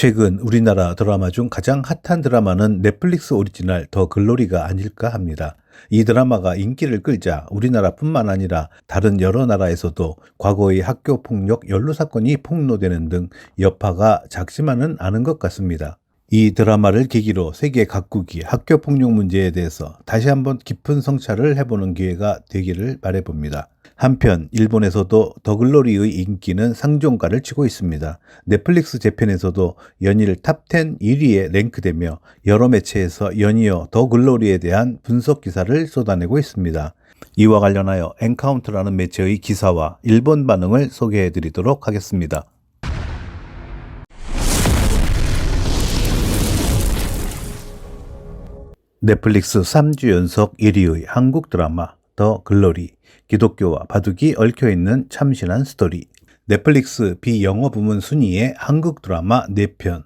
최근 우리나라 드라마 중 가장 핫한 드라마는 넷플릭스 오리지널 더 글로리가 아닐까 합니다. 이 드라마가 인기를 끌자 우리나라뿐만 아니라 다른 여러 나라에서도 과거의 학교 폭력 연루 사건이 폭로되는 등 여파가 작지만은 않은 것 같습니다. 이 드라마를 계기로 세계 각국이 학교 폭력 문제에 대해서 다시 한번 깊은 성찰을 해보는 기회가 되기를 바래봅니다. 한편 일본에서도 더글로리의 인기는 상종가를 치고 있습니다. 넷플릭스 재팬에서도 연일 탑10 1위에 랭크되며 여러 매체에서 연이어 더글로리에 대한 분석 기사를 쏟아내고 있습니다. 이와 관련하여 엔카운트라는 매체의 기사와 일본 반응을 소개해 드리도록 하겠습니다. 넷플릭스 3주 연속 1위의 한국 드라마 더 글로리 기독교와 바둑이 얽혀있는 참신한 스토리 넷플릭스 비영어 부문 순위의 한국 드라마 4편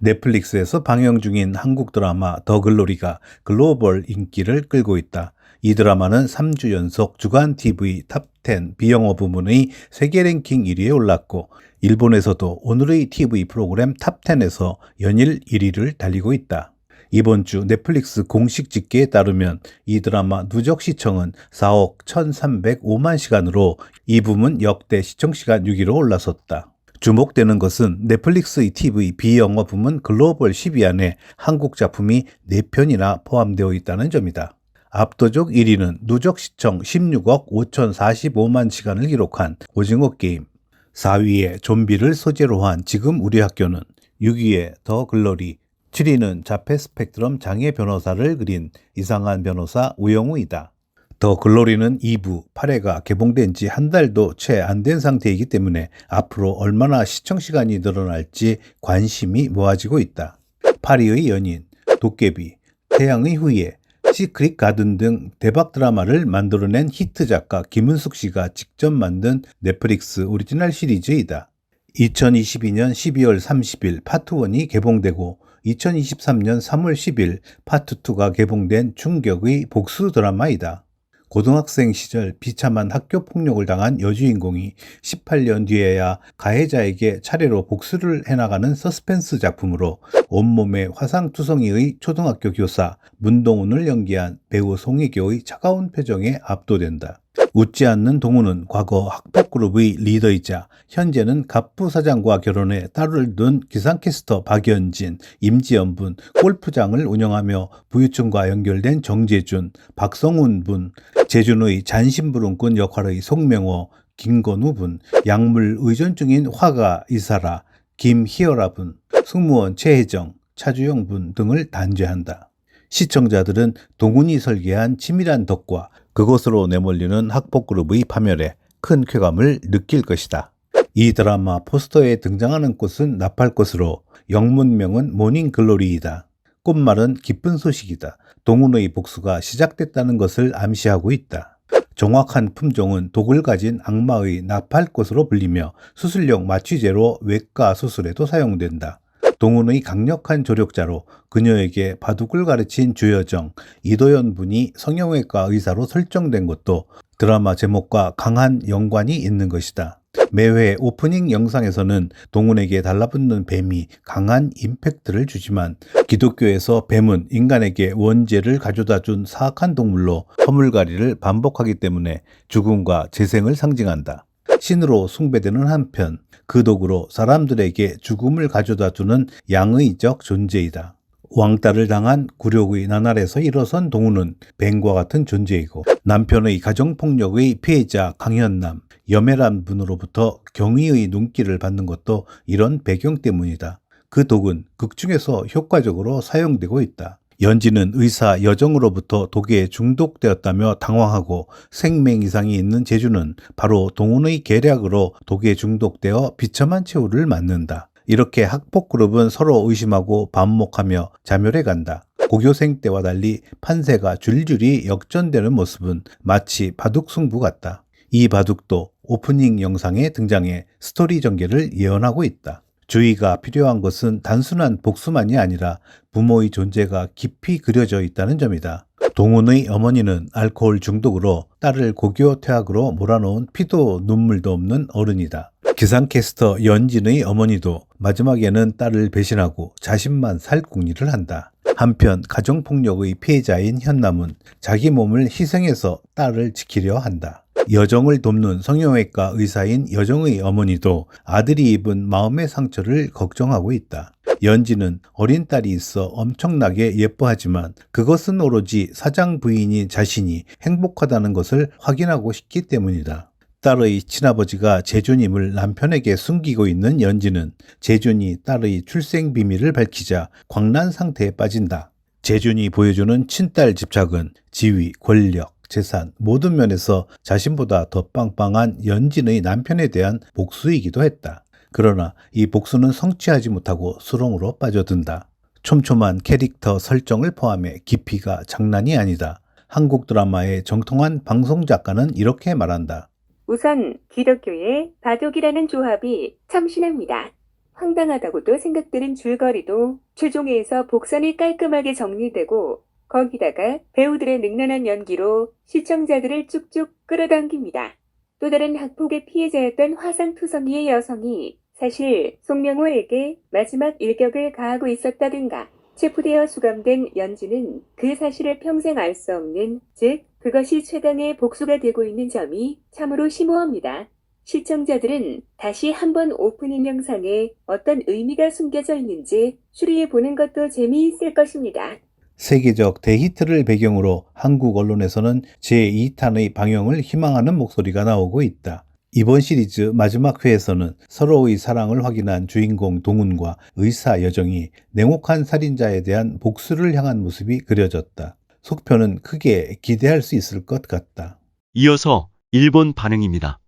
넷플릭스에서 방영 중인 한국 드라마 더 글로리가 글로벌 인기를 끌고 있다. 이 드라마는 3주 연속 주간 TV 탑10 비영어 부문의 세계 랭킹 1위에 올랐고 일본에서도 오늘의 TV 프로그램 탑10에서 연일 1위를 달리고 있다. 이번 주 넷플릭스 공식 집계에 따르면 이 드라마 누적 시청은 4억 1,305만 시간으로 이 부문 역대 시청 시간 6위로 올라섰다. 주목되는 것은 넷플릭스 TV 비영어 부문 글로벌 10위 안에 한국 작품이 4편이나 포함되어 있다는 점이다. 압도적 1위는 누적 시청 16억 5,045만 시간을 기록한 오징어 게임, 4위에 좀비를 소재로 한 지금 우리 학교는, 6위에 더 글로리, 7위는 자폐 스펙트럼 장애 변호사를 그린 이상한 변호사 우영우이다. 더 글로리는 2부 8회가 개봉된 지 한 달도 채 안 된 상태이기 때문에 앞으로 얼마나 시청 시간이 늘어날지 관심이 모아지고 있다. 파리의 연인, 도깨비, 태양의 후예, 시크릿 가든 등 대박 드라마를 만들어낸 히트 작가 김은숙 씨가 직접 만든 넷플릭스 오리지널 시리즈이다. 2022년 12월 30일 파트 1이 개봉되고 2023년 3월 10일 파트 2가 개봉된 충격의 복수 드라마이다. 고등학생 시절 비참한 학교 폭력을 당한 여주인공이 18년 뒤에야 가해자에게 차례로 복수를 해나가는 서스펜스 작품으로 온몸에 화상투성이의 초등학교 교사 문동훈을 연기한 배우 송혜교의 차가운 표정에 압도된다. 웃지 않는 동훈은 과거 학폭그룹의 리더이자 현재는 갑부 사장과 결혼해 딸을 둔 기상캐스터 박연진, 임지연 분, 골프장을 운영하며 부유층과 연결된 정재준, 박성훈 분, 재준의 잔심부름꾼 역할의 송명호, 김건우 분, 약물 의존 중인 화가 이사라, 김희열아 분, 승무원 최혜정, 차주영 분 등을 단죄한다. 시청자들은 동훈이 설계한 치밀한 덕과 그곳으로 내몰리는 학폭그룹의 파멸에 큰 쾌감을 느낄 것이다. 이 드라마 포스터에 등장하는 꽃은 나팔꽃으로 영문명은 모닝글로리이다. 꽃말은 기쁜 소식이다. 동훈의 복수가 시작됐다는 것을 암시하고 있다. 정확한 품종은 독을 가진 악마의 나팔꽃으로 불리며 수술용 마취제로 외과 수술에도 사용된다. 동훈의 강력한 조력자로 그녀에게 바둑을 가르친 주여정, 이도현 분이 성형외과 의사로 설정된 것도 드라마 제목과 강한 연관이 있는 것이다. 매회 오프닝 영상에서는 동훈에게 달라붙는 뱀이 강한 임팩트를 주지만 기독교에서 뱀은 인간에게 원죄를 가져다 준 사악한 동물로 허물가리를 반복하기 때문에 죽음과 재생을 상징한다. 신으로 숭배되는 한편 그 도구로 사람들에게 죽음을 가져다 주는 양의적 존재이다. 왕따를 당한 굴욕의 나날에서 일어선 동우는 뱀과 같은 존재이고 남편의 가정폭력의 피해자 강현남, 여매란 분으로부터 경위의 눈길을 받는 것도 이런 배경 때문이다. 그 독은 극중에서 효과적으로 사용되고 있다. 연지는 의사 여정으로부터 독에 중독되었다며 당황하고 생명 이상이 있는 제주는 바로 동훈의 계략으로 독에 중독되어 비참한 최후를 맞는다. 이렇게 학폭그룹은 서로 의심하고 반목하며 자멸해 간다. 고교생 때와 달리 판세가 줄줄이 역전되는 모습은 마치 바둑 승부 같다. 이 바둑도 오프닝 영상에 등장해 스토리 전개를 예언하고 있다. 주의가 필요한 것은 단순한 복수만이 아니라 부모의 존재가 깊이 그려져 있다는 점이다. 동훈의 어머니는 알코올 중독으로 딸을 고교 퇴학으로 몰아놓은 피도 눈물도 없는 어른이다. 기상캐스터 연진의 어머니도 마지막에는 딸을 배신하고 자신만 살 궁리를 한다. 한편 가정폭력의 피해자인 현남은 자기 몸을 희생해서 딸을 지키려 한다. 여정을 돕는 성형외과 의사인 여정의 어머니도 아들이 입은 마음의 상처를 걱정하고 있다. 연지는 어린 딸이 있어 엄청나게 예뻐하지만 그것은 오로지 사장 부인인 자신이 행복하다는 것을 확인하고 싶기 때문이다. 딸의 친아버지가 재준임을 남편에게 숨기고 있는 연지는 재준이 딸의 출생 비밀을 밝히자 광란 상태에 빠진다. 재준이 보여주는 친딸 집착은 지위, 권력, 재산 모든 면에서 자신보다 더 빵빵한 연진의 남편에 대한 복수이기도 했다. 그러나 이 복수는 성취하지 못하고 수렁으로 빠져든다. 촘촘한 캐릭터 설정을 포함해 깊이가 장난이 아니다. 한국 드라마의 정통한 방송 작가는 이렇게 말한다. 우선 기독교의 바둑이라는 조합이 참신합니다. 황당하다고도 생각되는 줄거리도 최종회에서 복선이 깔끔하게 정리되고 거기다가 배우들의 능란한 연기로 시청자들을 쭉쭉 끌어당깁니다. 또 다른 학폭의 피해자였던 화상투성이의 여성이 사실 송명호에게 마지막 일격을 가하고 있었다든가 체포되어 수감된 연지는 그 사실을 평생 알 수 없는 즉 그것이 최강의 복수가 되고 있는 점이 참으로 심오합니다. 시청자들은 다시 한번 오프닝 영상에 어떤 의미가 숨겨져 있는지 추리해 보는 것도 재미있을 것입니다. 세계적 대히트를 배경으로 한국 언론에서는 제2탄의 방영을 희망하는 목소리가 나오고 있다. 이번 시리즈 마지막 회에서는 서로의 사랑을 확인한 주인공 동훈과 의사 여정이 냉혹한 살인자에 대한 복수를 향한 모습이 그려졌다. 속편은 크게 기대할 수 있을 것 같다. 이어서 일본 반응입니다.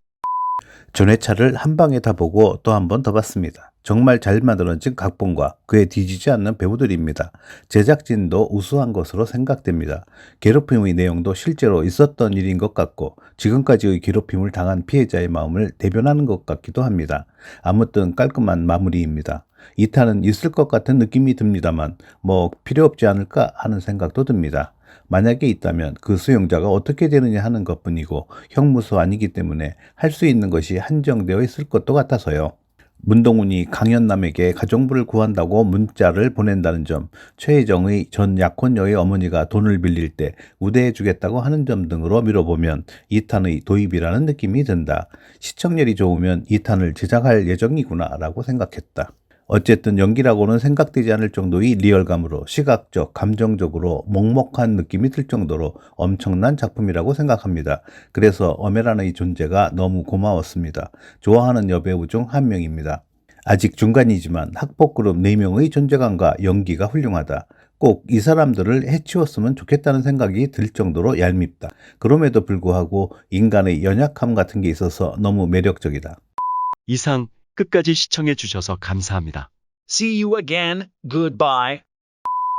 전회차를 한 방에 다 보고 또 한 번 더 봤습니다. 정말 잘 만들어진 각본과 그에 뒤지지 않는 배우들입니다. 제작진도 우수한 것으로 생각됩니다. 괴롭힘의 내용도 실제로 있었던 일인 것 같고 지금까지의 괴롭힘을 당한 피해자의 마음을 대변하는 것 같기도 합니다. 아무튼 깔끔한 마무리입니다. 2탄은 있을 것 같은 느낌이 듭니다만 뭐 필요 없지 않을까 하는 생각도 듭니다. 만약에 있다면 그 수용자가 어떻게 되느냐 하는 것뿐이고 형무소 아니기 때문에 할 수 있는 것이 한정되어 있을 것도 같아서요. 문동훈이 강현남에게 가정부를 구한다고 문자를 보낸다는 점, 최혜정의 전 약혼녀의 어머니가 돈을 빌릴 때 우대해 주겠다고 하는 점 등으로 미뤄보면 2탄의 도입이라는 느낌이 든다. 시청률이 좋으면 2탄을 제작할 예정이구나 라고 생각했다. 어쨌든 연기라고는 생각되지 않을 정도의 리얼감으로 시각적, 감정적으로 먹먹한 느낌이 들 정도로 엄청난 작품이라고 생각합니다. 그래서 어메란의 존재가 너무 고마웠습니다. 좋아하는 여배우 중 한 명입니다. 아직 중간이지만 학폭그룹 4명의 존재감과 연기가 훌륭하다. 꼭 이 사람들을 해치웠으면 좋겠다는 생각이 들 정도로 얄밉다. 그럼에도 불구하고 인간의 연약함 같은 게 있어서 너무 매력적이다. 이상 끝까지 시청해 주셔서 감사합니다. See you again. Goodbye.